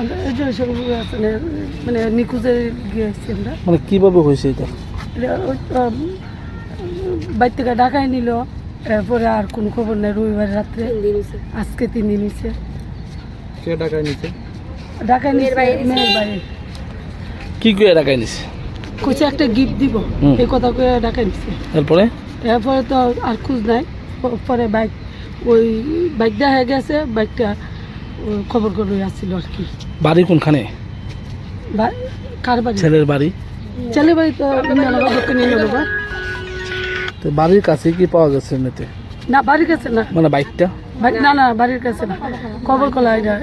আমরা এই যে সব মানে মানে নিখোঁজে গিয়েছি আমরা। মানে কীভাবে হয়েছে এটা? বাইর থেকে ঢাকায় নিল এরপরে আর কোনো খবর নেই রবিবার রাত্রে আজকে তিন দিন হয়েছে। কে টাকা নিছে? ঢাকায় নিয়ে মেয়ের বাড়ি কি করে টাকায় নিছে? কইছে একটা গিফট দিব। এই কথা কয়ে ঢাকায় নিছে। তারপরে এরপরে তো আর খোঁজ নাই পরে বাইক ওই বাইক দেখা গেছে বাইকটা খবর করে আসছিল আর কি। বাড়ি কোনখানে? কার বাড়ি? ছেলের বাড়ি। তো দক্ষিণ ইন্দ্রনগর তো বাড়ির কাছে কি পাওয়া গেছে এমনিতে? না বাড়ির কাছে না। মানে বাইকটা? না না বাড়ির কাছে না। খবর কলা এটা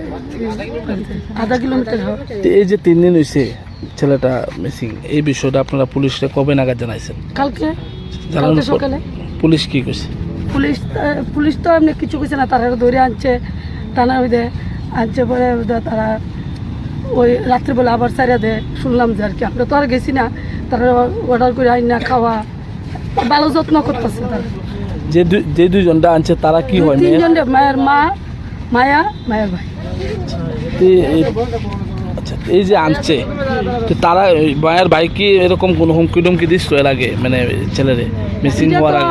আধা কিলোমিটার এই যে তিন দিন হয়েছে ছেলেটা মিসিং এই বিষয়টা আপনারা পুলিশে কবে নাগাদ জানাইছেন? কালকে? সকালে। পুলিশ কি করছে পুলিশ পুলিশ তো এমনি কিছু কিছু না তারা ধরে আনছে। টানা ওই দে আনছে পরে তারা ওই রাত্রিবেলা আবার সারিয়া দেয় শুনলাম যে আর কি। আমরা তো আর গেছি না তারা অর্ডার করে আইন না খাওয়া ভালো যত্ন করতেছে তারা। যে যে দুইজনটা আনছে তারা কি হয় তিনজন মায়ের মা মায়া মায়ের ভাই। এই- আচ্ছা এই যে আনছে তো তারা মায়ের ভাই কি এরকম কোনো হুমকি টুমকি দিস এর আগে? মানে ছেলেরে মিসিং হওয়ার আগে?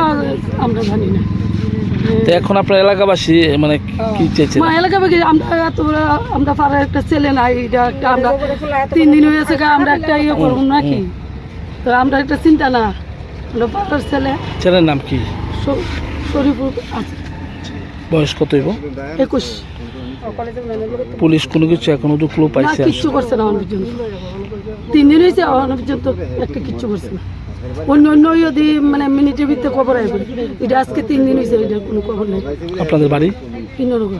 আমরা জানি না। তো এখন আপনার এলাকাবাসী মানে কি চেয়েছে মা এলাকা থেকে আমরা এত আমরা পাড়ার একটা ছেলে নাই এটা একটা আমরা তিন দিন হয়েছে আমরা একটা ইয়ে করব নাকি? তো আমরা একটা চিন্তা না আমরা পাড়ার ছেলে। ছেলের নাম কি? শরীফুল আছে। বয়স কত হইব? একুশ। পুলিশ কোনো কিছু এখনও তো ক্লু পাইছে কিচ্ছু করছে না অনেক তিন দিন হয়েছে অনেক পর্যন্ত একটা কিচ্ছু করছে না। অন্য অন্য যদি মানে মিনিটের ভিতরে খবর আসবে এটা আজকে তিন দিন হয়েছে এটা কোনো খবর নেই। আপনাদের বাড়ি? কিন্নরকম